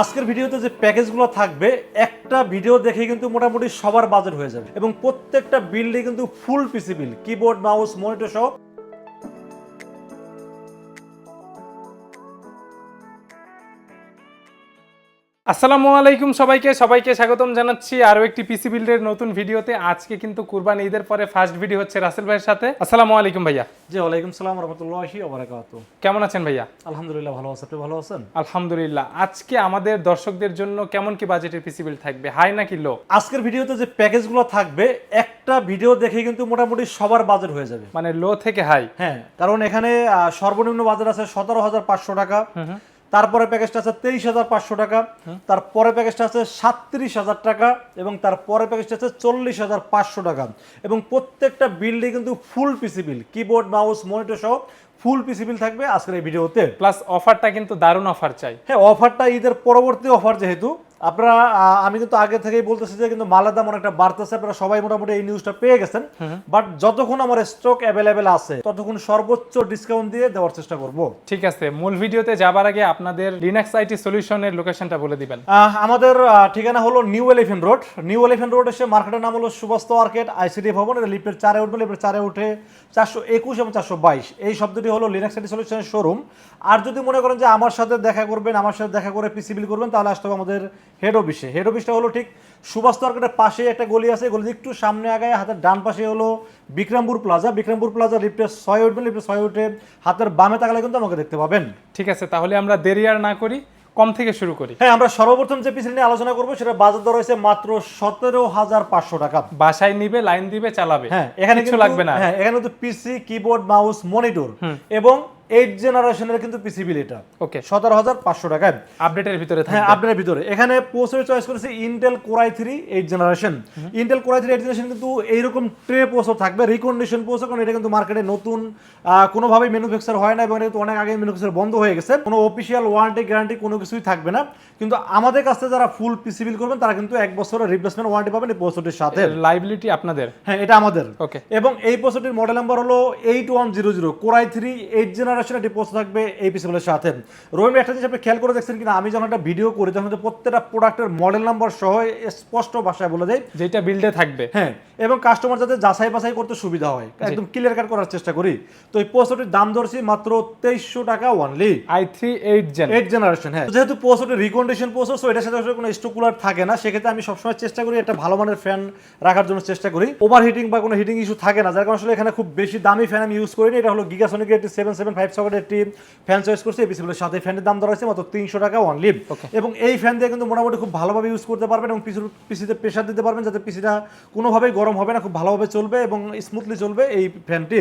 আজকের ভিডিওতে যে প্যাকেজগুলো থাকবে, একটা ভিডিও দেখে কিন্তু মোটামুটি সবার বাজেট হয়ে যাবে। এবং প্রত্যেকটা বিল্ডে কিন্তু full PC build keyboard mouse monitor সহ আসসালামু আলাইকুম সবাইকে সবাইকে স্বাগতম জানাচ্ছি আরও একটি পিসি বিল্ডের নতুন ভিডিওতে। আজকে কিন্তু কুরবান ঈদের পরে ফার্স্ট ভিডিও হচ্ছে রাসেল ভাইয়ের সাথে। আসসালামু আলাইকুম ভাইয়া। জি ওয়ালাইকুম সালাম রহমতুল্লাহি ওবারাকাত কেমন আছেন ভাইয়া? আলহামদুলিল্লাহ ভালো আছেন আপনি ভালো আছেন? আলহামদুলিল্লাহ। আজকে আমাদের দর্শকদের জন্য কেমন কি বাজেটের পিসি বিল্ড থাকবে? হাই নাকি লো আজকের ভিডিওতে যে প্যাকেজগুলো থাকবে একটা ভিডিও দেখে কিন্তু মোটামুটি সবার বাজেট হয়ে যাবে। মানে লো থেকে হাই হ্যাঁ কারণ এখানে সর্বনিম্ন বাজেট আছে সতেরো হাজার পাঁচশো টাকা। তারপরে প্যাকেজটা আছে তেইশ হাজার পাঁচশো টাকা তারপরে প্যাকেজটা আছে সাত্রিশ হাজার টাকা এবং তারপরে প্যাকেজটা আছে চল্লিশ হাজার পাঁচশো টাকা। এবং প্রত্যেকটা বিল্ডে কিন্তু full PC build keyboard mouse monitor সহ ফুল পিসি বিল থাকবে আজকের এই ভিডিওতে। প্লাস অফারটা কিন্তু দারুণ অফার চাই। হ্যাঁ অফারটা ঈদের পরবর্তী অফার যেহেতু আপনারা আমি কিন্তু আগে থেকেই বলতেছি যে কিন্তু মালের দাম অনেকটা বাড়তেছে আপনারা সবাই মোটামুটি এই নিউজটা পেয়ে গেছেন। বাট যতক্ষণ আমার স্টক অ্যাভেলেবেল আছে ততক্ষণ সর্বোচ্চ ডিসকাউন্ট দিয়ে দেওয়ার চেষ্টা করব। ঠিক আছে মূল ভিডিওতে যাবার আগে আপনাদের লিনাক্স আইটি সলিউশনের লোকেশনটা বলে দিবেন। আমাদের ঠিকানা হলো new elephant road new elephant road এসে মার্কেটের নাম হলো সুবাস্ত মার্কেট আইসিডি ভবন এটা লিফটের চারে উঠবে লিফটের চারে উঠে চারশো একুশ এবং চারশো বাইশ। এই শব্দটি হলো লিনাক্স আইটি সলিউশনের শোরুম আর যদি মনে করেন যে আমার সাথে দেখা করবেন আমার সাথে দেখা করে পিসিবিল করবেন তাহলে আসতে হবে আমাদের হেড অফিসে হেড অফিসটা হলো ঠিক সুভাষ মার্কেটের পাশে একটা গলি আছে গলি একটু সামনে আগায় হাতের ডান পাশে হলো বিক্রমপুর প্লাজা বিক্রমপুর প্লাজা লিফটের ছয় উঠবেন লিফটের ছয় উঠে হাতের বামে তাকালে কিন্তু আমাকে দেখতে পাবেন। ঠিক আছে তাহলে আমরা দেরি আর না করি কম থেকে শুরু করি। হ্যাঁ আমরা সর্বপ্রথম যে পিসি নিয়ে আলোচনা করব সেটা বাজার দর হয়েছে মাত্র সতেরো হাজার পাঁচশো টাকা। বাসায় নিবে লাইন দিবে চালাবে। হ্যাঁ এখানে কিছু লাগবে না। হ্যাঁ এখানে কিন্তু পিসি কিবোর্ড মাউস মনিটর এবং এইট জেনারেশনের কিন্তু পিসি বিল এটা। ওকে সতেরো হাজার পাঁচশো টাকায় আপডেটের ভিতরে হ্যাঁ আপনার ভিতরে। এখানে প্রসেসর চয়েস করেছে Intel Core i three eight generation Intel Core i three eight generation কিন্তু এইরকম ট্রে প্রসেসর থাকবে রিকন্ডিশন প্রসেসর কারণ এটা কিন্তু মার্কেটে নতুন কোনোভাবেই ম্যানুফ্যাকচার হয় না এবং এটা কিন্তু অনেক আগে ম্যানুফ্যাকচার বন্ধ হয়ে গেছে। কোনো অফিসিয়াল ওয়ারেন্টি গ্যারান্টি কোনো কিছুই থাকবে না। কিন্তু আমাদের কাছে যারা ফুল পিসি বিল করবেন তারা কিন্তু এক বছরের রিপ্লেসমেন্ট ওয়ারেন্টি পাবেন এই প্রসেসরটির সাথে। লাইবিলিটি আপনাদের? হ্যাঁ এটা আমাদের। ওকে এবং এই প্রসেসরটির মডেল নাম্বার হলো eight one zero zero Core i three eight generation একটি প্রসেসর থাকবে এই পিসিবলের সাথে। রহিম একটা জিনিস আপনি খেয়াল করে দেখছেন কিনা? আমি যখন একটা ভিডিও করি তখন প্রত্যেকটা প্রোডাক্টের মডেল নাম্বার সহ স্পষ্ট ভাষায় বলে দেয়। যেটা বিল্ডে থাকবে। হ্যাঁ এবং কাস্টমার যাতে যাচাই বাছাই করতে সুবিধা হয়। একদম ক্লিয়ার কাট করার চেষ্টা করি। তো এই প্রসেসরটির দাম ধরছি মাত্র তেইশশো টাকা only I three eight gen eight generation হ্যাঁ। যেহেতু প্রসেসরটি রিকন্ডিশন প্রসেস তো এটার সাথে কোনো স্টোক কুলার থাকে না সেক্ষেত্রে আমি সবসময় চেষ্টা করি একটা ভালো মানের ফ্যান রাখার জন্য চেষ্টা করি। ওভার হিটিং বা কোনো হিটিং ইস্যু থাকে না যার কারণে আসলে এখানে খুব বেশি দামি ফ্যান আমি ইউজ করিনি। এটা হলো গিগাসনিকের একটি সেভেন সেভেন ফাইভ সকেট একটি ফ্যান চয়েস করছে এই পিসিগুলোর সাথে ফ্যানের দাম ধরা আছে মাত্র তিনশো টাকা অনলি. এবং এই ফ্যান দিয়ে কিন্তু মোটামুটি খুব ভালোভাবে ইউজ করতে পারবেন এবং পিসির পিসিতে প্রেশার দিতে পারবেন যাতে পিসিটা কোনোভাবেই গরম হবে না খুব ভালোভাবে চলবে এবং স্মুথলি চলবে এই ফ্যানটি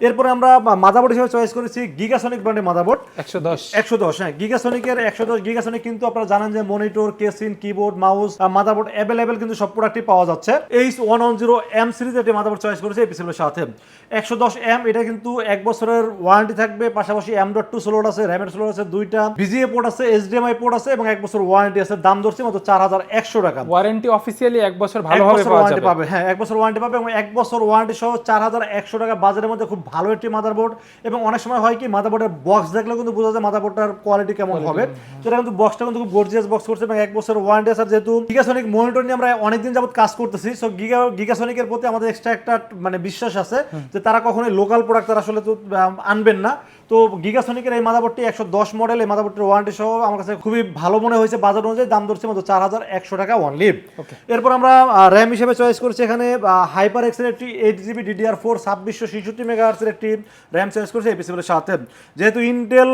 এরপরে আমরা মাদাবোর্ড হিসেবে চয়েস করেছি গিগাসনিক ব্র্যান্ডের মাদাবোর্ড। একশো দশ। একশো দশ হ্যাঁ গিগাসনিকের একশো দশ। গিগাসনিক কিন্তু আপনারা জানেন যে monitor casing keyboard mouse motherboard available কিন্তু সব প্রোডাক্টই পাওয়া যাচ্ছে। এই one one zero M series একটি মাদারবোর্ড চয়েস করেছে এই পিসিগুলোর সাথে। একশো দশ এম এটা কিন্তু এক বছরের ওয়ারেন্টি থাকবে পাশাপাশি এম ডট টু স্লোড আছে র্যামের স্লোড আছে দুইটা ভিজিএ পোর্ট আছে এইচডিএমআই পোর্ট আছে এবং এক বছর ওয়ারেন্টি আছে দাম ধরছে মাত্র চার হাজার একশো টাকা। ওয়ারেন্টি অফিসিয়ালি এক বছর ভালোভাবে বছর পাওয়া ওয়ারেন্টি যাবে। পাবে হ্যাঁ এক বছর ওয়ারেন্টি পাবে এবং এক বছর ওয়ারেন্টি সহ চার হাজার একশো টাকা বাজারের মধ্যে খুব ভালো একটি মাদারবোর্ড এবং অনেক সময় হয় কি মাদারবোর্ডের বক্স দেখলে কিন্তু বোঝা যায় মাদারবোর্ডটার কোয়ালিটি কেমন হবে। সেটা কিন্তু বক্সটা কিন্তু খুব গর্জিয়াস বক্স করছে এবং এক বছর ওয়ারেন্টি আছে যেহেতু। গিগাসনিক মনিটর নিয়ে আমরা অনেকদিন যাবত কাজ করতেছি। সো গিগা গিগাসনিকের প্রতি আমাদের এক্সট্রা একটা মানে বিশ্বাস আছে যে তারা কখনোই লোকাল প্রোডাক্ট তারা আসলে তো আনবেন না। তো গিগাসনিকের এই মাদারবোর্ডটি একশো দশ মডেল এই মাদারবোর্ডটির ওয়ারেন্টি সহ আমার কাছে খুবই ভালো মনে হয়েছে। বাজার অনুযায়ী দাম ধরছে মাত্র চার হাজার একশো টাকা Okay. এরপর আমরা র্যাম হিসেবে চয়েস করছি এখানে হাইপার এক্সের একটি এইট জিবি ডিডিআর ফোর ছাব্বিশশো ছেষট্টি মেগাহার্সের একটি র্যাম চয়েস করছি এই পিসিবিলের সাথে। যেহেতু ইন্টেল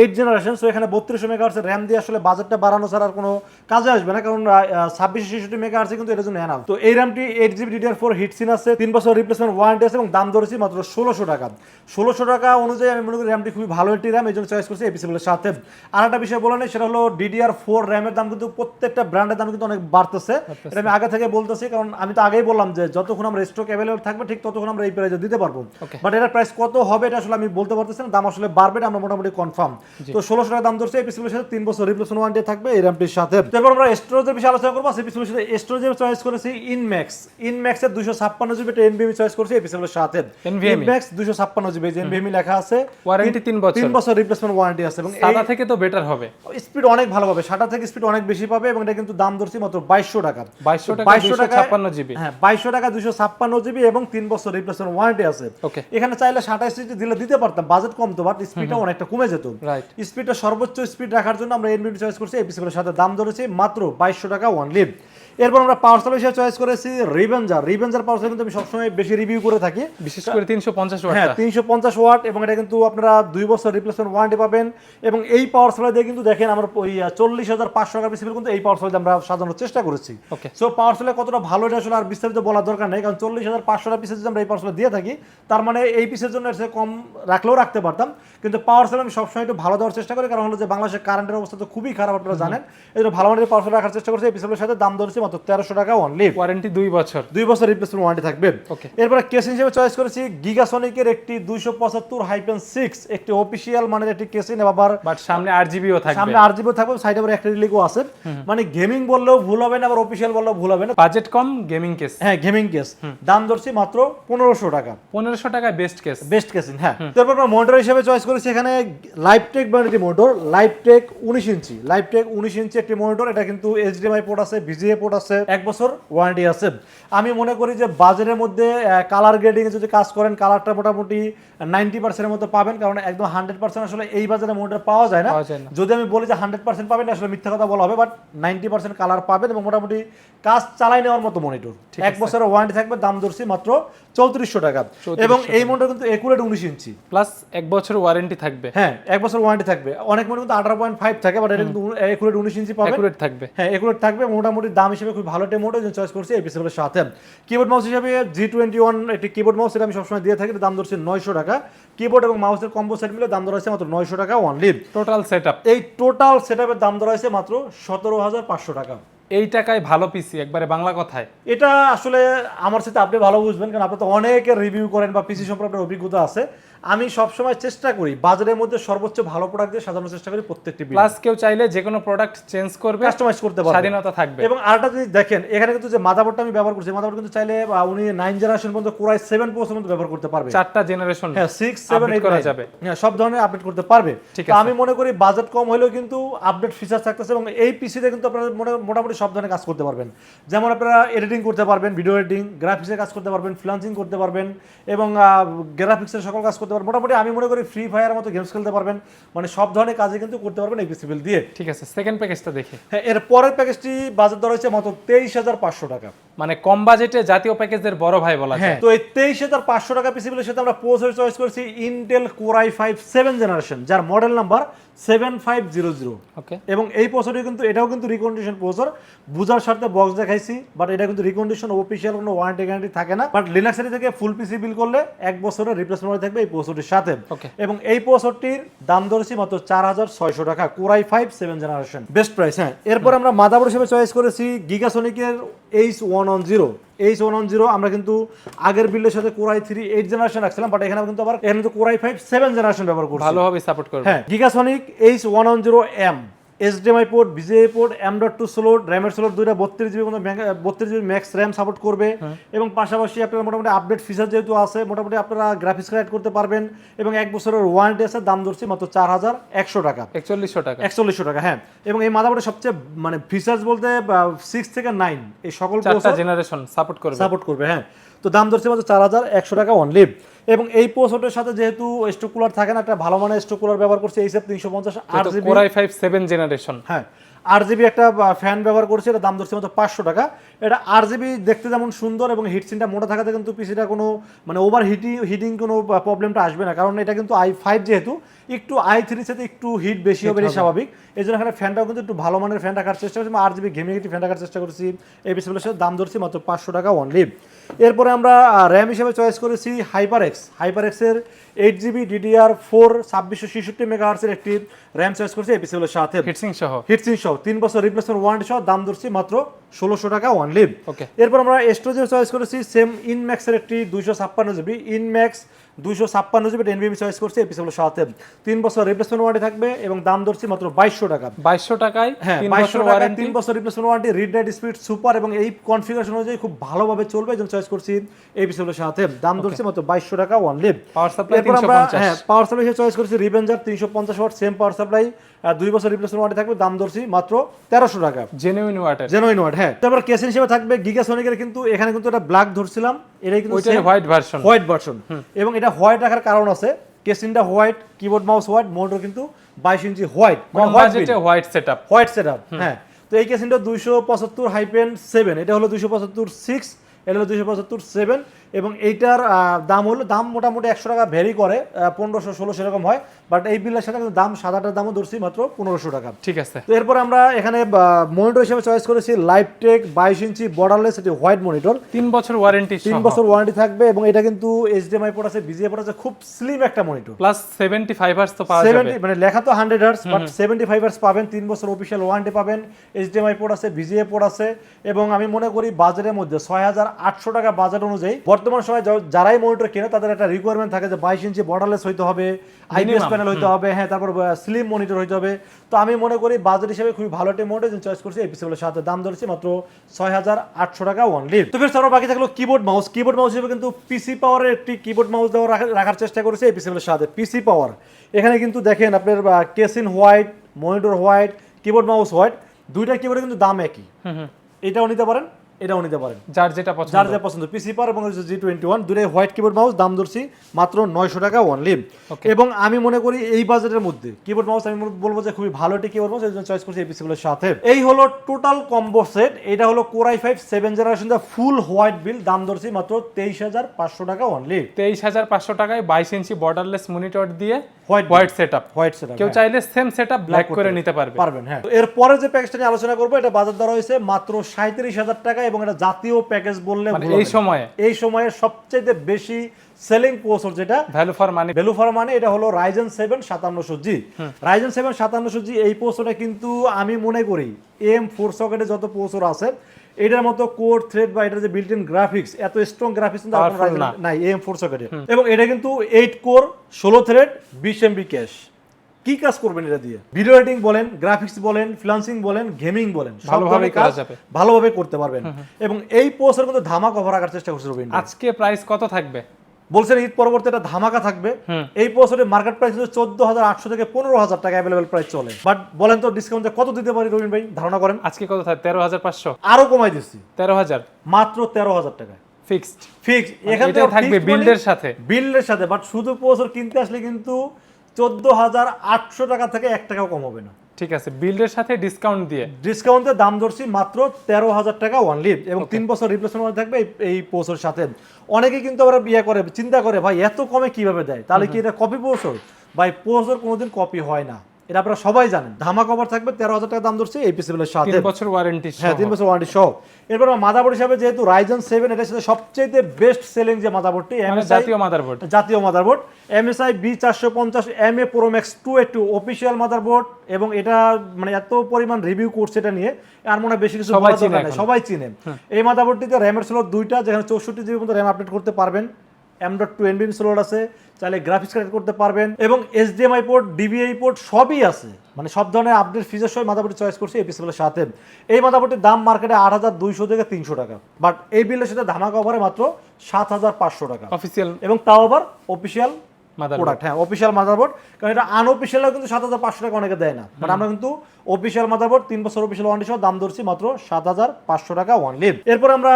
এইট জেনারেশন সো এখানে বত্রিশশো মেগাহার্সের র্যাম দিয়ে আসলে বাজারটা বাড়ানো ছাড়া আর কোনো কাজে আসবে না কারণ ছাব্বিশশো ছেষট্টি মেগাহার্সে কিন্তু এটার জন্য এনাম তো এই র্যামটি eight GB DDR four heatsink আছে তিন বছর রিপ্লেসমেন্ট ওয়ারেন্টি আছে এবং দাম ধরেছি মাত্র ষোলোশো টাকা। ষোলোশো টাকা অনুযায়ী আমি মনে করি র্যামটি খুবই ভালো একটি র্যাম এই জন্য চয়েস করছি এই পিসিবিলের সাথে। আর একটা বিষয় বলা সেটা হলো ডিডিআর ফোর র্যামের দাম কিন্তু প্রত্যেকটা ব্র্যান্ডের দাম কিন্তু অনেক বাড়তেছে। এটা আমি আগে থেকে বলতেছি কারণ আমি তো আগেই বললাম যে যতক্ষণ আমরা স্টক অ্যাভেলেবল থাকবে ঠিক ততক্ষণ আমরা এই প্রাইসে দিতে পারব। বাট এটার প্রাইস কত হবে এটা আসলে আমি বলতে পারতেছি না দাম আসলে বাড়বে এটা আমরা মোটামুটি কনফার্ম তো ষোলোশো টাকা দাম ধরছে এই পিসিবিলের সাথে তিন বছর রিপ্লেসমেন্ট ওয়ারেন্টি থাকবে এই র্যামটির সাথে। তারপর আমরা স্টোরেজের বিষয়ে আলোচনা করব। সেই পিসিবিলের সাথে স্টোরেজের চয়েস করেছি ইনম্যাক্স ইনম্যাক্সের দুশো ছাপ্পান্ন জিবি একটা এনবিএমি চয়েস করেছি এই পিসিবিলের সাথে? ইনম্যাক্স দুশো ছাপ্পান্ন জিবি যে এনবিএমি লেখা আছে। Warranty তিন বছর। তিন বছর রিপ্লেসমেন্ট ওয়ারেন্টি আছে এবং সাদা থেকে তো বেটার হবে। স্পিড অনেক ভালো পাবে। থেকে স্পিড অনেক বেশি পাবে এবং এটা কিন্তু দাম ধরছি মাত্র বাইশশো টাকা। 2200 টাকা, 2200 টাকায়- 256 জিবি। হ্যাঁ বাইশশো টাকা দুশো ছাপ্পান্ন জিবি এবং তিন বছর রিপ্লেসমেন্ট ওয়ারেন্টি আছে। ওকে এখানে চাইলে সাতাইশ সিটি দিলে দিতে পারতাম বাজেট কম তো বাট স্পিডটা অনেকটা কমে যেত। স্পিডটা সর্বোচ্চ স্পিড রাখার জন্য আমরা এনবিডি চয়েস করছি এই পিসিগুলোর সাথে দাম ধরেছি মাত্র বাইশশো টাকা ওয়ান লিভ এরপর আমরা পাওয়ার সাপ্লাই হিসেবে চয়েস করেছি রিভেঞ্জার রিভেঞ্জার পাওয়ার সাপ্লাই কিন্তু আমি সবসময় বেশি রিভিউ করে থাকি। বিশেষ করে 350 হ্যাঁ ওয়াট তিনশো পঞ্চাশ ওয়াট এবং এটা কিন্তু আপনারা দুই বছর রিপ্লেসমেন্ট ওয়ারেন্টি পাবেন। এবং এই পাওয়ার সাপ্লাই দিয়ে কিন্তু দেখেন আমরা ওই চল্লিশ হাজার পাঁচশো টাকা পিসিবিল কিন্তু এই পাওয়ার সাপ্লাই আমরা সাজানোর চেষ্টা করেছি। সো পাওয়ার সাপ্লাই কতটা ভালো এটা আসলে আর বিস্তারিত বলার দরকার নেই কারণ চল্লিশ হাজার পাঁচশো টাকা পিসের যদি আমরা এই পাওয়ার সাপ্লাই দিয়ে থাকি তার মানে এই পিসের জন্য এর কম রাখলেও রাখতে পারতাম। কিন্তু পাওয়ার সাপ্লাই আমি সবসময় একটু ভালো দেওয়ার চেষ্টা করি কারণ হলো যে বাংলাদেশের কারেন্টের অবস্থা তো খুবই খারাপ আপনারা জানেন। এই জন্য ভালো মানের পাওয়ার সাপ্লাই রাখার চেষ্টা করছি এই পিসের সাথে দাম ধরেছি মাত্র তেরোশো টাকা অনলি ওয়ারেন্টি দুই বছর। দুই বছর রিপ্লেসমেন্ট ওয়ারেন্টি থাকবে। এরপরে কেস হিসেবে চয়েস করেছি গিগাসনিকের একটি দুইশো পঁচাত্তর হাইপেন সিক্স একটি অফিসিয়াল মানের একটি কেসিন আবার বাট সামনে আট জিবিও থাকবে। সামনে আর জিবি থাকবে সাইডে আবার একটা রিলিগও আছে। মানে গেমিং বললেও ভুল হবে না আবার অফিসিয়াল বললেও ভুল হবে না। বাজেট কম গেমিং কেস হ্যাঁ গেমিং কেস দাম ধরছি মাত্র পনেরোশো টাকা। পনেরোশো টাকায় বেস্ট কেস বেস্ট কেসিন হ্যাঁ। তারপর আমরা মোটর হিসেবে চয়েস করেছি এখানে লাইভ টেক ব্র্যান্ডের একটি মোটর লাইভ টেক উনিশ ইঞ্চি। লাইভ টেক উনিশ ইঞ্চি একটি মোটর এটা কিন্তু এইচডিএমআই পোর্ট আছে ভিজিএ পোর্ট আছে এক বছর। ওয়ারেন্টি আছে। আমি মনে করি যে বাজারের মধ্যে কালার গ্রেডিং এ যদি কাজ করেন কালারটা মোটামুটি নাইনটি পার্সেন্টের মতো পাবেন কারণ একদম হান্ড্রেড পার্সেন্ট আসলে এই বাজারে মোটর পাওয়া যায় না। যদি আমি বলি যে হান্ড্রেড পার্সেন্ট পাবেন আসলে মিথ্যা কথা বলা হবে বাট নাইনটি পার্সেন্ট কালার পাবেন এবং মোটামুটি কাজ চালাই নেওয়ার মতো মনিটর এক বছরের ওয়ারেন্টি থাকবে দাম ধরছি মাত্র চৌত্রিশশো টাকা। এবং এই মনিটর কিন্তু একুরেট উনিশ ইঞ্চি। প্লাস এক বছর ওয়ারেন্টি থাকবে। হ্যাঁ এক বছর ওয়ারেন্টি থাকবে। অনেক মনে কিন্তু আঠারো পয়েন্ট ফাইভ থাকে বাট এটা কিন্তু একুরেট উনিশ ইঞ্চি পাবে থাকবে। হ্যাঁ একুরেট থাকবে মোটামুটি দাম হিসেবে খুব ভালো একটা মোটর চয়েস করছি এই পিসের সাথে। কিবোর্ড মাউস হিসেবে জি টোয়েন্টি ওয়ান একটি কিবোর্ড মাউস এটা আমি সবসময় দিয়ে থাকি দাম ধরছি নয়শো টাকা। কিবোর্ড এবং মাউসের কম্বো সেট মিলে দাম ধরা হয়েছে মাত্র নয়শো টাকা অনলি টোটাল সেট এই টোটাল সেটআপের দাম ধরা হয়েছে মাত্র সতেরো হাজার পাঁচশো টাকা। এই টাকায় ভালো পিসি একবারে বাংলা কথায়। এটা আসলে আমার সাথে আপনি ভালো বুঝবেন কারণ আপনি তো অনেকের রিভিউ করেন বা পিসি সম্পর্কে আপনার অভিজ্ঞতা আছে। আমি সবসময় চেষ্টা করি বাজারের মধ্যে সর্বোচ্চ ভালো প্রোডাক্ট দিয়ে সাজানোর চেষ্টা করি প্রত্যেকটি প্লাস কেউ চাইলে যে কোনো প্রোডাক্ট চেঞ্জ করবে কাস্টমাইজ করতে পারবেন স্বাধীনতা থাকবে। এবং আরেকটা যদি দেখেন এখানে কিন্তু যে মাদাবোর্ডটা আমি ব্যবহার করছি মাদাবোর্ড কিন্তু চাইলে উনি নাইন জেনারেশন পর্যন্ত কোরাই সেভেন পর্যন্ত ব্যবহার করতে পারবে। চারটা জেনারেশন হ্যাঁ সিক্স সেভেন এইট করা যাবে। হ্যাঁ সব ধরনের আপডেট করতে পারবে। ঠিক আছে। আমি মনে করি বাজেট কম হলেও কিন্তু আপডেট ফিচার থাকতেছে এবং এই পিসিতে কিন্তু আপনারা মোটা- মোটামুটি সব ধরনের কাজ করতে পারবেন। যেমন আপনারা এডিটিং করতে পারবেন ভিডিও এডিটিং গ্রাফিক্সের কাজ করতে পারবেন ফ্লান্সিং করতে পারবেন এবং গ্রাফিক্সের সকল কাজ করতে পারবেন মোটামুটি আমি মনে করি ফ্রি ফায়ার মতো গেমস খেলতে পারবেন। মানে সব ধরনের কাজে কিন্তু করতে পারবেন এই পিসি দিয়ে। ঠিক আছে সেকেন্ড প্যাকেজটা দেখি। হ্যাঁ এর পরের প্যাকেজটি বাজার দর হচ্ছে মাত্র তেইশ হাজার পাঁচশো টাকা। মানে কম বাজেটে জাতীয় প্যাকেজের বড় ভাই বলা যায়। হ্যাঁ তো এই তেইশ হাজার পাঁচশো টাকা পিসিবিলের সাথে আমরা প্রসেসর চয়েস করেছি Intel Core i five seven generation যার model number seven five zero zero এবং এই প্রসেসরটি কিন্তু এটাও কিন্তু রিকন্ডিশন প্রসেসর বুঝার স্বার্থে বক্স দেখাইছি বাট এটা কিন্তু রিকন্ডিশন অফিসিয়াল কোনো ওয়ারেন্টি গ্যারান্টি থাকে না। বাট লিনাক্সের থেকে ফুল পিসি বিল করলে এক বছরের রিপ্লেসমেন্ট থাকবে এই প্রসেসরটির সাথে। এবং এই প্রসেসরটির দাম ধরেছি মাত্র চার হাজার ছয়শো টাকা Core i five seven generation best price হ্যাঁ। এরপর আমরা মাদাবোর্ড হিসেবে চয়েস করেছি গিগাসনিকের H one one zero H one one zero আমরা কিন্তু আগের বিল্ডের সাথে Core i three eight generation রাখছিলাম বাট এখানে কিন্তু আবার এখানে কিন্তু কোরাই ফাইভ সেভেন জেনারেশন ব্যবহার করছি। ভালোভাবে সাপোর্ট করবে। হ্যাঁ গিগাসনিক H one one zero M HDMI port VGA port M dot two slot র্যামের স্লোট দুইটা বত্রিশ জিবি বত্রিশ জিবি ম্যাক্স র্যাম সাপোর্ট করবে। এবং পাশাপাশি আপনারা মোটামুটি আপডেট ফিচার যেহেতু আছে মোটামুটি আপনারা গ্রাফিক্স কার্ড করতে পারবেন। এবং এক বছরের ওয়ারেন্টি আছে দাম ধরছি মাত্র চার হাজার একশো টাকা। একচল্লিশশো টাকা। একচল্লিশশো টাকা হ্যাঁ। এবং এই মাদাবোর্ডের সবচেয়ে মানে ফিচার্স বলতে সিক্স থেকে নাইন এই সকল জেনারেশন সাপোর্ট করবে। সাপোর্ট করবে হ্যাঁ। তো দাম ধরছে মাত্র চার হাজার একশো টাকা অনলি এবং এই পোস্টের সাথে যেহেতু স্টোক কুলার থাকে না একটা ভালো মানের স্টোক কুলার ব্যবহার করছে এইসব তিনশো পঞ্চাশ আট GB. Core i five seven generation হ্যাঁ আর জিবি একটা ফ্যান ব্যবহার করছে এটা দাম ধরছে মাত্র পাঁচশো টাকা। এটা আর জিবি দেখতে যেমন সুন্দর এবং হিটসিনটা মোটা থাকাতে কিন্তু পিসিটা কোনো মানে ওভার হিটিং হিটিং কোনো প্রবলেমটা আসবে না। কারণ এটা কিন্তু আই ফাইভ যেহেতু একটু আই থ্রির সাথে একটু হিট বেশি হবে এটা স্বাভাবিক। এই জন্য এখানে ফ্যানটাও কিন্তু একটু ভালো মানের ফ্যান রাখার চেষ্টা করছি আর জিবি ঘেমে একটি ফ্যান রাখার চেষ্টা করেছি। এই বিষয়গুলোর সাথে দাম ধরছি মাত্র পাঁচশো টাকা অনলি এরপরে আমরা র্যাম হিসেবে চয়েস করেছি হাইপার এক্স হাইপার এক্সের এইট জিবি ডিডিআর ফোর ছাব্বিশশো ছেষট্টি মেগাহার্সের একটি র্যাম চয়েস করেছি এই পিসিগুলোর সাথে। হিটসিং সহ। হিটসিং সহ। তিন বছর রিপ্লেসমেন্ট ওয়ারেন্টি সহ দাম ধরছি মাত্র ষোলোশো টাকা ওয়ান লিভ ওকে এরপর আমরা স্টোরেজের চয়েস করেছি সেম ইনম্যাক্সের একটি দুইশো ছাপ্পান্ন জিবি ইনম্যাক্স দুইশো ছাপ্পান্ন জিবি এনবিএমি চয়েস করছি এপিসোড সাথে। তিন বছর রিপ্লেসমেন্ট ওয়ারেন্টি থাকবে এবং দাম ধরছি মাত্র বাইশশো টাকা। বাইশশো টাকায় হ্যাঁ বাইশশো বছর টাকা তিন বছর replacement warranty read write speed super এবং এই কনফিগারেশন অনুযায়ী খুব ভালোভাবে চলবে জন্য চয়েস করছি এই পিসেলের সাথে। দাম ধরছি মাত্র বাইশশো টাকা ওয়ান লিভ পাওয়ার সাপ্লাই এরপর আমরা হ্যাঁ পাওয়ার সাপ্লাই হিসেবে চয়েস করেছি রিভেঞ্জার তিনশো পঞ্চাশ ওয়াট সেম পাওয়ার সাপ্লাই দুই বছর রিপ্লেসমেন্ট থাকবে দাম ধরছি মাত্র তেরোশো টাকা। জেনুইন ওয়াটার জেনুইন ওয়াট হ্যাঁ। তারপর কেস হিসেবে থাকবে গিগাসনিকের কিন্তু এখানে কিন্তু এটা ব্ল্যাক ধরছিলাম এটাই কিন্তু হোয়াইট ভার্সন হোয়াইট ভার্সন এবং এটা হোয়াইট রাখার কারণ আছে কেসিনটা white keyboard mouse white monitor কিন্তু বাইশ ইঞ্চি white white setup white set up হ্যাঁ। তো এই কেসিনটা দুইশো পঁচাত্তর হাইপেন সেভেন এটা হলো দুইশো পঁচাত্তর সিক্স এটা হলো দুইশো পঁচাত্তর সেভেন এবং এইটার দাম হলো দাম মোটামুটি একশো টাকা ভ্যারি করে পনেরোশো ষোলোশো এরকম হয় বাট এই বিলের সাথে কিন্তু দাম সাদাটার দামও ধরছি মাত্র পনেরোশো টাকা। ঠিক আছে। তো এরপর আমরা এখানে মনিটর হিসেবে চয়েস করেছি লাইভ টেক বাইশ ইঞ্চি বর্ডারলেস এটি হোয়াইট মনিটর তিন বছর ওয়ারেন্টি তিন বছর ওয়ারেন্টি থাকবে এবং এটা কিন্তু এইচডিএমআই পোর্ট আছে বিজিএ পোর্ট আছে খুব স্লিম একটা monitor plus seventy five hertz তো পাওয়া যাবে। মানে লেখা তো hundred hertz but seventy five hertz পাবেন তিন বছর অফিসিয়াল ওয়ারেন্টি পাবেন এইচডিএমআই পোর্ট আছে বিজিএ পোর্ট আছে এবং আমি মনে করি বাজারের মধ্যে ছয় হাজার আটশো টাকা বাজার অনুযায়ী বর্তমান সময় যারাই মনিটর কেনে তাদের একটা রিকোয়ারমেন্ট থাকে যে বাইশ ইঞ্চি বর্ডারলেস হইতে হবে আইপিএস প্যানেল হইতে হবে হ্যাঁ তারপর স্লিম মনিটর হইতে হবে। তো আমি মনে করি বাজেট হিসেবে খুবই ভালো একটি মনিটর চয়েস করছি এপিসিবলের সাথে দাম ধরেছি মাত্র ছয় হাজার আটশো টাকা অনলি তো ফের তারপর বাকি থাকল কিবোর্ড মাউস কিবোর্ড মাউস হিসেবে কিন্তু পিসি পাওয়ারের একটি কিবোর্ড মাউস দেওয়া রাখা- রাখার চেষ্টা করেছি এপিসিবলের সাথে পিসি পাওয়ার এখানে কিন্তু দেখেন আপনার casing white monitor white keyboard mouse white দুইটা কিবোর্ডে কিন্তু দাম একই। এটাও নিতে পারেন। এটাও নিতে পারেন। যার যেটা পছন্দ। যার যা পছন্দ। পিসি পার এবং জি টোয়েন্টি ওয়ান দুটোই হোয়াইট কিবোর্ড মাউস দাম ধরছি মাত্র নয়শো টাকা অনলি এবং আমি মনে করি এই বাজেটের মধ্যে কিবোর্ড মাউস আমি বলব যে খুবই ভালো একটি কিবোর্ড মাউস এই জন্য চয়েস করছি এই পিসিগুলোর সাথে। এই হলো টোটাল কম্বো সেট এটা হলো Core i five seven generation the full white build দাম ধরছি মাত্র তেইশ হাজার পাঁচশো টাকা অনলি তেইশ হাজার পাঁচশো টাকায় বাইশ ইঞ্চি বর্ডারলেস মনিটর দিয়ে white white setup white set কেউ চাইলে সেম সেটআপ ব্ল্যাক করে নিতে পারবে। পারবেন হ্যাঁ। এরপরে যে প্যাকেজটা নিয়ে আলোচনা করব এটা বাজার দর হয়েছে মাত্র সাঁত্রিশ হাজার টাকা এবং এটা জাতীয় প্যাকেজ বললে মানে এই। সময়ে? এই সময়ে সবচেয়ে বেশি সেলিং প্রসেসর যেটা value for money value for মানে এটা হলো রাইজেন সেভেন সাতান্নশো জি রাইজেন সেভেন সাতান্নশো জি এই প্রসেসরটা কিন্তু আমি মনে করি এম ফোর সকেটে যত প্রসেসর আছে এটার মতো কোর থ্রেড বা এটার যে বিল্ট ইন গ্রাফিক্স এত স্ট্রং গ্রাফিক্স কিন্তু আপনার। নাই এম ফোর সকেটে এবং এটা কিন্তু এইট কোর ষোলো থ্রেড বিশ এমবি ক্যাশ কি কাজ করবেন এটা দিয়ে? ভিডিও এডিটিং বলেন গ্রাফিক্স বলেন ফ্রিল্যান্সিং বলেন গেমিং বলেন সব ভালোভাবে কাজ ভালোভাবে করতে পারবেন। এবং এই প্রসেসর কিন্তু ধামাক অফার রাখার চেষ্টা করছে রবীন্দ্র আজকে প্রাইস কত থাকবে? বলছেন ঈদ পরবর্তী একটা ধামাকা থাকবে। এই মার্কেট প্রাইস হচ্ছে চোদ্দ হাজার আটশো থেকে পনেরো হাজার টাকা অ্যাভেলেবেল প্রাইস চলে। বাট বলেন তো ডিসকাউন্ট কত দিতে পারি রবীন ভাই? ধারণা করেন। আজকে কত থাকবে তেরো হাজার পাঁচশো? আরও কমাই দিচ্ছি। তেরো হাজার মাত্র তেরো হাজার টাকা ফিক্সড ফিক্স এখান মানে থেকে থাকবে বিল্ডের সাথে। বিল্ডের সাথে। বাট শুধু বছর কিনতে আসলে কিন্তু চোদ্দ হাজার আটশো টাকা থেকে এক টাকাও কম হবে না। ঠিক আছে বিল্ডের সাথে ডিসকাউন্ট দিয়ে। ডিসকাউন্টের দাম ধরছি মাত্র তেরো হাজার টাকা ওয়ানলি এবং তিন বছর রিপ্লেসমেন্ট থাকবে এই- পোসোর সাথে। অনেকে কিন্তু আবার বিয়ে করে চিন্তা করে ভাই এত কমে কীভাবে দেয়? তাহলে কি এটা কপি পোসর ভাই পোসর কোনোদিন কপি হয় না। এটা আপনারা সবাই জানেন। ধামা কভার থাকবে তেরো হাজার টাকা দাম ধরছে এই পিসিবিলের সাথে। তিন বছর ওয়ারেন্টি হ্যাঁ তিন বছর ওয়ারেন্টি সহ। এরপর মাদাবোর্ড হিসাবে যেহেতু রাইজন সেভেন এটার সাথে সবচেয়ে বেস্ট সেলিং যে মাদাবোর্ডটি মানে জাতীয় মাদারবোর্ড। জাতীয় মাদারবোর্ড এমএসআই বি চারশো পঞ্চাশ M A pro pro max two A two official motherboard এবং এটা মানে এত পরিমাণ রিভিউ করছে এটা নিয়ে আর মনে হয় বেশি কিছু সবাই চিনে। সবাই চিনে এই মাদারবোর্ডটিতে র্যামের স্লোট দুইটা যেখানে চৌষট্টি জিবি মতো র্যাম আপডেট করতে পারবেন। এম ডট টু এনবিএম স্লোট আছে চাইলে গ্রাফিক্স কানেক্ট করতে পারবেন এবং এইচডিএমআই পোর্ট ডিবিআই পোর্ট সবই আছে। মানে সব ধরনের আপডেট ফিচার সহ মাদারবোর্ড চয়েস করছি এই পিসিগুলোর সাথে। এই মাদারবোর্ডটির দাম মার্কেটে আট হাজার দুইশো থেকে তিনশো টাকা বাট এই বিলের সাথে ধামাকা অফারে মাত্র সাত হাজার পাঁচশো টাকা। অফিসিয়াল এবং তাও আবার অফিসিয়াল প্রোডাক্ট হ্যাঁ অফিসিয়াল মাদারবোর্ড কারণ এটা আনঅফিসিয়ালও কিন্তু সাত হাজার পাঁচশো টাকা অনেকে দেয় না। বাট আমরা কিন্তু অফিসিয়াল মাদারবোর্ড তিন বছর অফিসিয়াল ওয়ারেন্টি সহ দাম ধরছি মাত্র সাত হাজার পাঁচশো টাকা ওয়ান লিভ এরপর আমরা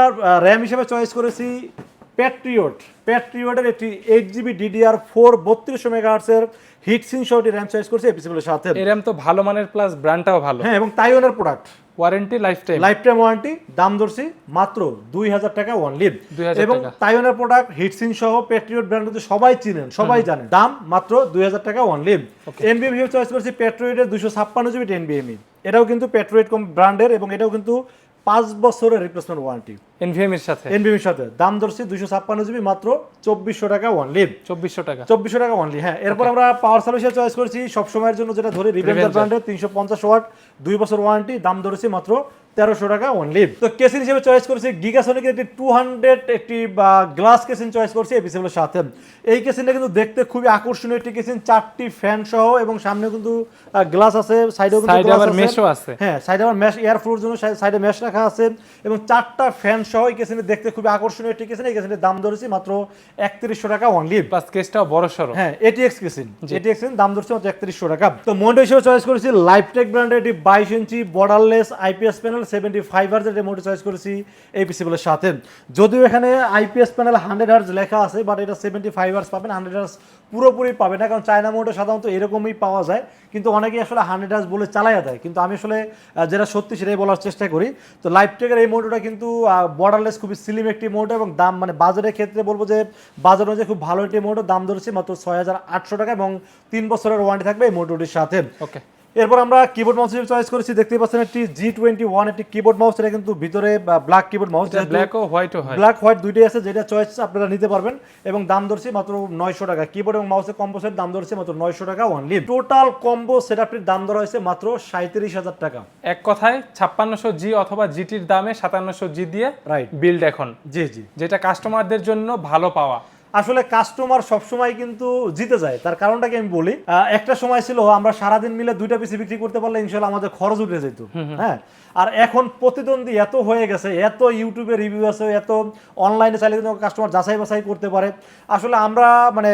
র্যাম হিসেবে চয়েস করেছি প্যাট্রিয়ট প্যাট্রিয়টের একটি এইট জিবি ডিডিআর ফোর বত্রিশশো মেগাহার্সের হিট সিং সহ র্যাম চয়েস করছি এপিসিগুলোর সাথে। এরম তো ভালো মানের প্লাস ব্র্যান্ডটাও ভালো। হ্যাঁ এবং তাইওয়ানের product warranty life time life time warranty দাম ধরছি মাত্র দুই হাজার টাকা ওয়ান লিড 2000 এবং। তাইওয়ানের প্রোডাক্ট হিটসিন সহ পেট্রিয়ট ব্র্যান্ড কিন্তু সবাই চিনেন সবাই জানেন। দাম মাত্র দুই হাজার টাকা ওয়ান লিড এনবিএম হিসেবে চয়েস করছি পেট্রোয়েটের দুশো ছাপ্পান্ন জিবি এনবিএমই এটাও কিন্তু পেট্রোয়েট কম ব্র্যান্ডের এবং এটাও কিন্তু পাঁচ বছরের রিপ্লেসমেন্ট ওয়ারেন্টি এনভিএম এর সাথে? এর সাথে। দাম ধরছি দুইশো ছাপ্পান্ন জিবি মাত্র চব্বিশশো টাকা ওয়ানলি চব্বিশশো টাকা। চব্বিশশো টাকা অনলি হ্যাঁ। এরপর আমরা পাওয়ার সার্ভিসের চয়েস করেছি। জন্য যেটা ধরি রিভেঞ্জার ব্র্যান্ডের তিনশো পঞ্চাশ ওয়াট দুই বছর ওয়ারেন্টি দাম ধরেছি মাত্র তেরোশো টাকা অনলি তো কেসিন হিসেবে চয়েস করেছি গিগাসনিকের একটি টু হান্ড্রেড একটি গ্লাস কেসিন চয়েস করছি এই পিসেগুলোর সাথে। এই কেসিনটা কিন্তু দেখতে খুবই আকর্ষণীয় একটি কেসিন চারটি ফ্যান সহ এবং সামনে কিন্তু গ্লাস আছে সাইডেও কিন্তু সাইডে আবার মেশও আছে। হ্যাঁ সাইডে আবার ম্যাশ এয়ার ফ্লোর জন্য সাইডে ম্যাশ রাখা আছে এবং চারটা ফ্যান সহ এই কেসিনে দেখতে খুবই আকর্ষণীয় একটি কেসিন। এই কেসিনের দাম ধরেছি মাত্র একত্রিশশো টাকা অনলি প্লাস কেসটাও বড় সড়ো। হ্যাঁ এটিএক্স কেসিন। এটিএক্স কেসিন দাম ধরছে মাত্র একত্রিশশো টাকা। তো মনিটর হিসেবে চয়েস করেছি লাইফটেক ব্র্যান্ডের এটি বাইশ ইঞ্চি borderless IPS panel seventy five hertz এর মনিটর চয়েস করেছি এই পিসিগুলোর সাথে। যদিও এখানে আইপিএস প্যানেল হান্ড্রেড হার্জ লেখা আছে বাট এটা সেভেন্টি ফাইভ হার্জ পাবেন। হান্ড্রেড হার্জ পুরোপুরি পাবে না কারণ চায়না মোটর সাধারণত এরকমই পাওয়া যায়। কিন্তু অনেকেই আসলে হান্ড্রেড হার্জ বলে চালাইয়া দেয়। কিন্তু আমি আসলে যেটা সত্যি সেটাই বলার চেষ্টা করি। তো লাইফটেকের এই মোটরটা কিন্তু বর্ডারলেস খুবই স্লিম একটি মোটর এবং দাম মানে বাজারের ক্ষেত্রে বলব যে বাজার অনুযায়ী খুব ভালো একটি মোটর দাম ধরেছে মাত্র ছয় হাজার আটশো টাকা এবং তিন বছরের ওয়ারেন্টি থাকবে এই মোটরটির সাথে। ওকে এরপর আমরা কিবোর্ড মাউস হিসেবে চয়েস করেছি। দেখতে পাচ্ছেন একটি জি টোয়েন্টি ওয়ান একটি কিবোর্ড মাউস এটা কিন্তু ভিতরে ব্ল্যাক কিবোর্ড মাউস ব্ল্যাক ও হোয়াইট হয়। ব্ল্যাক হোয়াইট দুইটাই আছে যেটা চয়েস আপনারা নিতে পারবেন। এবং দাম ধরছি মাত্র নয়শো টাকা। কিবোর্ড এবং মাউসের কম্বো সেট দাম ধরছে মাত্র নয়শো টাকা অনলি টোটাল কম্বো সেটআপটির দাম ধরা হয়েছে মাত্র সাঁত্রিশ হাজার টাকা। এক কথায় ছাপ্পান্নশো জি অথবা জিটির দামে সাতান্নশো জি দিয়ে রাইট বিল্ড এখন। জি জি। যেটা কাস্টমারদের জন্য ভালো পাওয়া। আসলে কাস্টমার সবসময় কিন্তু জিতে যায়। তার কারণটাকে আমি বলি একটা সময় ছিল আমরা সারাদিন মিলে দুইটা পিসি বিক্রি করতে পারলে ইনশাল্লাহ আমাদের খরচ উঠে যেত। হ্যাঁ? আর এখন প্রতিদ্বন্দ্বী এত হয়ে গেছে এত ইউটিউবে রিভিউ আছে এত অনলাইনে চাইলে কিন্তু কাস্টমার যাচাই বাছাই করতে পারে। আসলে আমরা মানে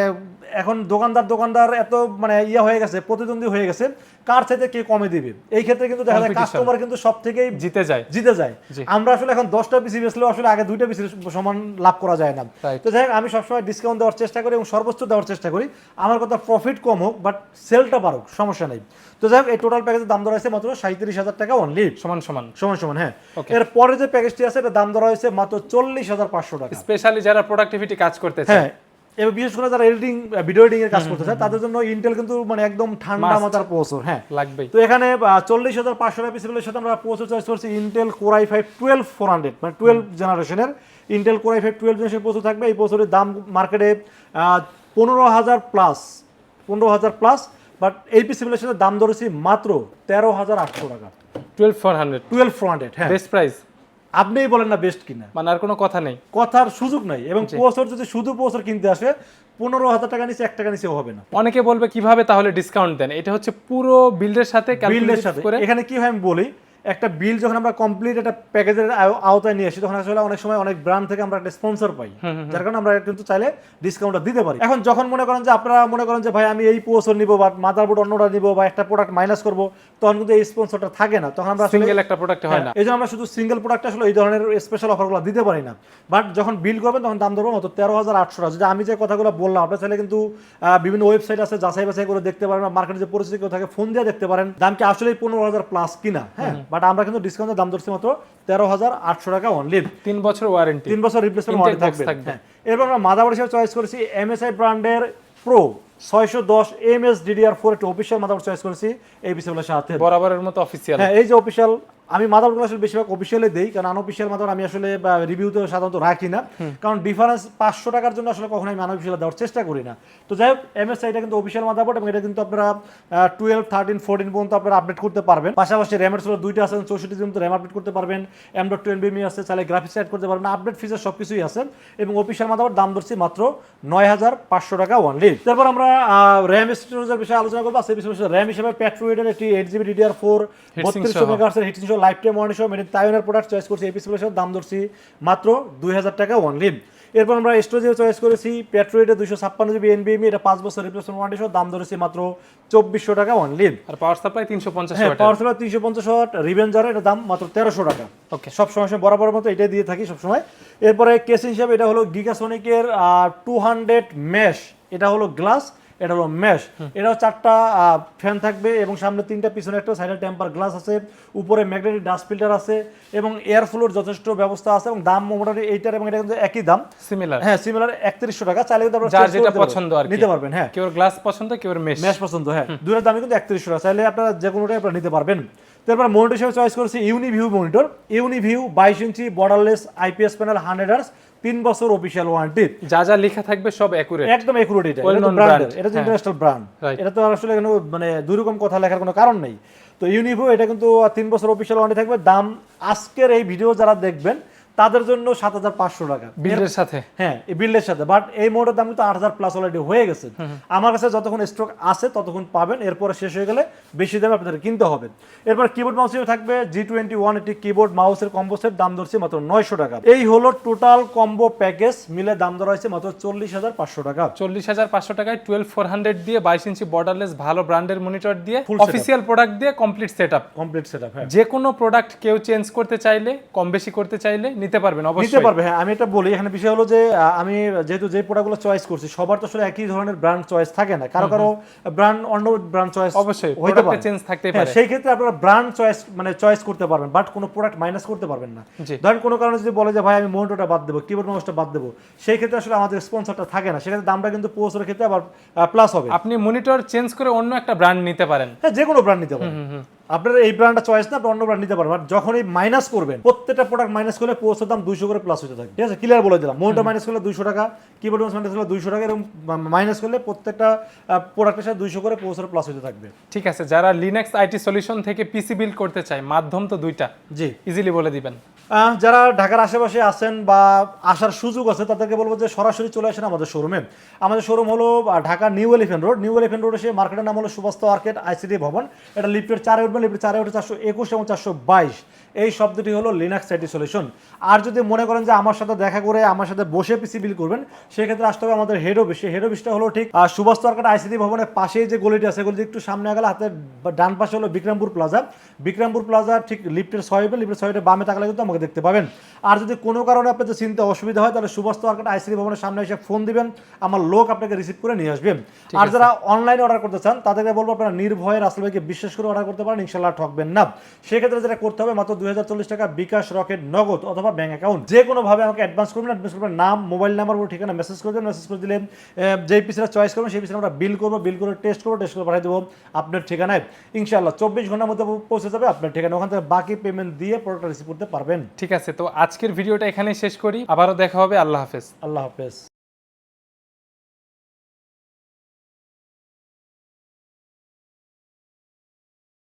এখন দোকানদার দোকানদার এত মানে ইয়ে হয়ে গেছে প্রতিদ্বন্দ্বী হয়ে গেছে কার চাইতে কে কমে দিবে? এই ক্ষেত্রে কিন্তু দেখা যায় কাস্টমার কিন্তু সব থেকেই জিতে যায়। জিতে যায়। আমরা আসলে এখন দশটা পিসি বেচলেও আসলে আগে দুইটা পিসির সমান লাভ করা যায় না। তো যাই আমি সবসময় ডিসকাউন্ট দেওয়ার চেষ্টা করি এবং সর্বোচ্চ দেওয়ার চেষ্টা করি। আমার কথা প্রফিট কম হোক বাট সেলটা বাড়ুক সমস্যা নেই। তো যাই হোক এই টোটাল প্যাকেজের দাম ধরা হয়েছে মাত্র সাঁত্রিশ হাজার টাকা অনলি সমান সমান। সমান সমান হ্যাঁ। এর পরে যে প্যাকেজটি আছে এটা দাম ধরা হয়েছে মাত্র চল্লিশ হাজার পাঁচশো টাকা। স্পেশালি যারা প্রোডাক্টিভিটি কাজ করতে হ্যাঁ এবার বিশেষ করে যারা এডিটিং ভিডিও এডিটিং এর কাজ করতে চায় তাদের জন্য ইন্টেল কিন্তু মানে একদম ঠান্ডা. মাথার প্রসেসর হ্যাঁ। লাগবেই। তো এখানে চল্লিশ হাজার পাঁচশো পিসের সাথে আমরা প্রসেসর চয়েস করছি Intel Core i five twelve four hundred মানে টুয়েলভ জেনারেশনের Intel Core i five twelve generation processor থাকবে এই প্রসেসরের দাম মার্কেটে পনেরো হাজার প্লাস পনেরো হাজার প্লাস বাট এই পিসিগুলোর সাথে দাম ধরেছি মাত্র তেরো হাজার আটশো টাকা। Twelve four hundred twelve four hundred হ্যাঁ। বেস্ট প্রাইস আপনিই বলেন না বেস্ট কিনা। মানে আর কোনো কথা নেই। কথার সুযোগ নাই এবং পোসর যদি শুধু পোসর কিনতে আসে পনেরো হাজার টাকা নিচে এক টাকা নিচেও হবে না। অনেকে বলবে কীভাবে তাহলে ডিসকাউন্ট দেন? এটা হচ্ছে পুরো বিল্ডের সাথে বিল্ডের সাথে। এখানে কি হয় আমি বলি একটা বিল যখন আমরা কমপ্লিট একটা প্যাকেজের আওতায় নিয়ে আসি তখন আসলে অনেক সময় অনেক ব্র্যান্ড থেকে আমরা একটা স্পন্সর পাই। যার কারণে আমরা কিন্তু চাইলে ডিসকাউন্টটা দিতে পারি। এখন যখন মনে করেন যে আপনারা মনে করেন যে ভাই আমি এই প্রসেসর নিব বা মাদারবোর্ড অন্যটা নিব বা একটা প্রোডাক্ট মাইনাস করব তখন কিন্তু এই স্পন্সরটা থাকে না। তখন আমরা সিঙ্গেল একটা প্রোডাক্ট হয় না। এই জন্য আমরা শুধু সিঙ্গেল প্রোডাক্ট আসলে এই ধরনের স্পেশাল অফারগুলো দিতে পারি না। বাট যখন বিল করবেন তখন দাম ধরবো মতো তেরো হাজার আটশো টাকা। যদি আমি যে কথাগুলো বললাম আপনার চাইলে কিন্তু বিভিন্ন ওয়েবসাইট আছে যাচাই বাছাই করে দেখতে পারেন মার্কেটে যে পরিস্থিতি থাকে ফোন দিয়ে দেখতে পারেন দাম কি আসলে পনেরো হাজার প্লাস কিনা। হ্যাঁ? বাট আমরা কিন্তু ডিসকাউন্টের দাম ধরছি মাত্র তেরো হাজার আটশো টাকা অনলি তিন বছর ওয়ারেন্টি তিন বছর রিপ্লেসমেন্ট ওয়ারেন্টি থাকবে। হ্যাঁ। এরপর আমরা মাদারবোর্ড হিসেবে চয়েস করেছি এমএসআই ব্র্যান্ডের প্রো ছয়শো দশ এম এস ডিডিআর ফোর একটি অফিসিয়াল মাদারবোর্ড চয়েস করেছি। এই বিষয়গুলোর সাথে। বরাবরের মতো অফিসিয়াল হ্যাঁ এই যে অফিসিয়াল আমি মাদারবোর্ড আসলে বেশিরভাগ অফিসিয়ালে দেই কারণ আনঅফিসিয়াল মাদার আমি আসলে রিভিউতে সাধারণত রাখি না। কারণ ডিফারেন্স পাঁচশো টাকার জন্য আসলে কখনোই আমি আনঅফিসিয়াল দেওয়ার চেষ্টা করি না। তো যাই হোক এমএসআই এটা কিন্তু অফিসিয়াল মাদারবোর্ড এবং এটা কিন্তু আপনারা টুয়েলভ থার্টিন ফোরটিন পর্যন্ত আপনারা আপডেট করতে পারবেন। পাশাপাশি র্যামের ছিল দুইটা আছে চৌষট্টি পর্যন্ত র্যাম আপডেট করতে পারবেন এম ডট টুয়েলভ এমই আছে চাইলে গ্রাফিক্স অ্যাড করতে পারবেন আপডেট ফিচার সব কিছুই আছে এবং অফিসিয়াল মাদারবোর্ড দাম ধরছি মাত্র নয় হাজার পাঁচশো টাকা ওয়ানলি তারপর আমরা র্যাম স্টোরেজের বিষয়ে আলোচনা করব। সেই বিষয়ে র্যাম হিসেবে প্যাট্রোয়েডের একটি এইট জিবি ডিডিআর ফোর বত্রিশশো সহ। মেগাহার্সের হিটিং লাইফ টাইম ওয়ারেন্টি সহ মেড তাইওয়ানের প্রোডাক্ট চয়েস করছি এই পিসগুলোর দাম ধরছি মাত্র দুই হাজার টাকা অনলি এরপর আমরা স্টোরেজে চয়েস করেছি প্যাট্রোয়েডের দুশো ছাপ্পান্ন জিবি এনবিএমি এটা পাঁচ বছর রিপ্লেসমেন্ট ওয়ারেন্টি সহ দাম ধরেছি মাত্র চব্বিশশো টাকা অনলি আর পাওয়ার সাপ্লাই তিনশো পঞ্চাশ হ্যাঁ পাওয়ার সেলার তিনশো পঞ্চাশ ওয়াট রিভেঞ্জার এটা দাম মাত্র তেরোশো টাকা। ওকে সব সময় সময় বরাবর মতো এটাই দিয়ে থাকি সবসময়। এরপরে কেস হিসাবে এটা হলো গিগাসনিকের টু হান্ড্রেড মেশ এটা হলো গ্লাস এটা হলো মেশ এটাও চারটা ফ্যান থাকবে এবং সামনে তিনটা পিছনে একটা সাইডে টেম্পার গ্লাস আছে। উপরে ম্যাগনেটিক ডাস্ট ফিল্টার আছে এবং এয়ার ফ্লোর যথেষ্ট ব্যবস্থা আছে এবং দাম মোটামুটি এইটার এবং এটা কিন্তু একই দাম। সিমিলার হ্যাঁ সিমিলার একত্রিশশো টাকা। চাইলে কিন্তু আপনারা যেটা। পছন্দ আর নিতে পারবেন হ্যাঁ। কেউ গ্লাস পছন্দ কেউ মেশ ম্যাশ পছন্দ হ্যাঁ। দুটোর দামই কিন্তু একত্রিশশো টাকা। চাইলে আপনারা যে কোনোটাই আপনারা নিতে পারবেন। তারপর মনিটর হিসেবে চয়েস করেছি ইউনিভিউ মনিটর ইউনিভিউ বাইশ inch borderless IPS panel hundred hertz তিন বছর অফিসিয়াল ওয়ারেন্টি যা যা লেখা থাকবে সব অ্যাকুরেট একদম একুরেট এটা। এটা তো হ্যাঁ। ইন্টারন্যাশনাল ব্র্যান্ড এটা তো আসলে কোনো মানে দুই রকম কথা লেখার কোনো কারণ নেই। তো ইউনিভিউ এটা কিন্তু তিন বছর অফিসিয়াল ওয়ারেন্টি থাকবে। দাম আজকের এই ভিডিও যারা দেখবেন তাদের জন্য সাত হাজার পাঁচশো টাকা। বিল্ডের সাথে? হ্যাঁ এই বিল্ডের সাথে। বাট এই মোটর দাম কিন্তু আট হাজার প্লাস অলরেডি হয়ে গেছে। আমার কাছে যতক্ষণ স্টক আছে ততক্ষণ পাবেন। এরপরে শেষ হয়ে গেলে বেশি দামে আপনাদের কিনতে হবে। এরপর কিবোর্ড মাউস থাকবে। জি টোয়েন্টি ওয়ান এটি কিবোর্ড মাউসের কম্বো সেট দাম ধরছে মাত্র নয়শো টাকা। এই হলো টোটাল কম্বো প্যাকেজ মিলে দাম ধরা হয়েছে মাত্র চল্লিশ হাজার পাঁচশো টাকা। চল্লিশ হাজার পাঁচশো টাকায় টুয়েলভ ফোর হান্ড্রেড দিয়ে বাইশ ইঞ্চি বর্ডারলেস ভালো ব্র্যান্ডের মনিটর দিয়ে অফিসিয়াল প্রোডাক্ট দিয়ে complete set up complete set up হ্যাঁ। যে কোনো প্রোডাক্ট কেউ চেঞ্জ করতে চাইলে কম বেশি করতে চাইলে নিতে পারবেন নিতে পারবে হ্যাঁ আমি এটা বলি এখানে বিষয় হলো যে আমি যেহেতু যে প্রোডাক্টগুলো চয়েস করছি সবার তো আসলে একই ধরনের ব্র্যান্ড চয়েস থাকে না। কারও কারও ব্র্যান্ড অন্য ব্র্যান্ড চয়েস অবশ্যই হইতে পারে। চেঞ্জ থাকতেই হ্যাঁ পারে। সেই ক্ষেত্রে আপনারা ব্র্যান্ড চয়েস মানে চয়েস করতে পারবেন বাট কোনো প্রোডাক্ট মাইনাস করতে পারবেন না। ধরেন কোনো কারণে যদি বলে যে ভাই আমি মনিটরটা বাদ দেবো কিবোর্ড মাউসটা বাদ দেবো সেই ক্ষেত্রে আসলে আমাদের স্পন্সরটা থাকে না। সেক্ষেত্রে দামটা কিন্তু পৌঁছানোর ক্ষেত্রে আবার প্লাস হবে। আপনি মনিটর চেঞ্জ করে অন্য একটা ব্র্যান্ড নিতে পারেন। হ্যাঁ যে কোনো ব্র্যান্ড নিতে পারেন। আপনার এই ব্র্যান্ডটা চয়েস না আপনি অন্য ব্র্যান্ড নিতে পারবেন। যখন এই মাইনাস করবেন প্রত্যেকটা প্রোডাক্ট মাইনাস করলে পোস্টের দাম দুইশো করে প্লাস হতে থাকে। ঠিক আছে? ক্লিয়ার বলে দিলাম। মোটা মাইনাস করলে দুইশো টাকা কিবোর্ড মাইনাস করলে দুইশো টাকা এবং মাইনাস করলে প্রত্যেকটা প্রোডাক্টের সাথে দুইশো করে পোস্টের প্লাস হতে থাকবে। ঠিক আছে যারা লিনাক্স আইটি সলিউশন থেকে পিসি বিল্ড করতে চায় মাধ্যম তো দুইটা। জি। ইজিলি বলে দিবেন। যারা ঢাকার আশেপাশে আছেন বা আসার সুযোগ আছে, তাদেরকে বলব যে সরাসরি চলে আসেন আমাদের শোরুমে আমাদের শোরুম হলো Dhaka New Elephant Road New Elephant Road এসে মার্কেটের নাম হলো সুবাস্ত মার্কেট আইসিডি ভবন। এটা লিফটের চারে উঠবেন, লিফটের চারে উঠে চারশো একুশ এবং চারশো বাইশ। এই শব্দটি হলো লিনাক্স আইটি সলিউশন আর যদি মনে করেন যে আমার সাথে দেখা করে আমার সাথে বসে পিসি বিল করবেন, সেক্ষেত্রে আসতে হবে আমাদের হেড অফিস সেই হেড অফিসটা হলো ঠিক সুভাষ তরকার আইসিডি ভবনের পাশেই যে গলিটি আছে, গলিটি একটু সামনে গেলে হাতের ডান পাশে হলো বিক্রমপুর প্লাজা বিক্রমপুর প্লাজা ঠিক লিফটের ছয় লিফটের ছয়টা বামে থাকলে কিন্তু আমাকে দেখতে পাবেন। আর যদি কোনো কারণে আপনাদের চিনতে অসুবিধা হয় তাহলে সুভাষ মার্কেট আইসিডি ভবনের সামনে এসে ফোন দিবেন আমার লোক আপনাকে রিসিভ করে নিয়ে আসবেন আর যারা অনলাইনে অর্ডার করতে চান তাদেরকে বলব আপনারা নির্ভয়ে রাসেল ভাইকে বিশ্বাস করে অর্ডার করতে পারেন ইনশাল্লাহ ঠকবেন না। সেক্ষেত্রে যেটা করতে হবে মাত্র দুই টাকা বিকাশ রকেট নগদ অথবা ব্যাঙ্ক অ্যাকাউন্ট যে কোনোভাবে আমাকে অ্যাডভান্স করবেন অ্যাডভান্স করবেন নাম মোবাইল নাম্বার ও ঠিকানা মেসেজ করে দেবেন মেসেজ করে দিলে যেই পিসটা চয়েস করবেন সেই পিসটা আমরা বিল করব বিল করে টেস্ট করব টেস্ট করে পাঠিয়ে দেবো আপনার ঠিকানায়। ইনশাল্লাহ চব্বিশ ঘণ্টার মধ্যে পৌঁছে যাবে আপনার ঠিকানা ওখান থেকে বাকি পেমেন্ট দিয়ে প্রোডাক্টটা রিসিভ করতে পারবেন। ঠিক আছে তো আজকের ভিডিওটা এখানে শেষ করি। আবারও দেখা হবে। আল্লাহ হাফেজ। আল্লাহ হাফেজ।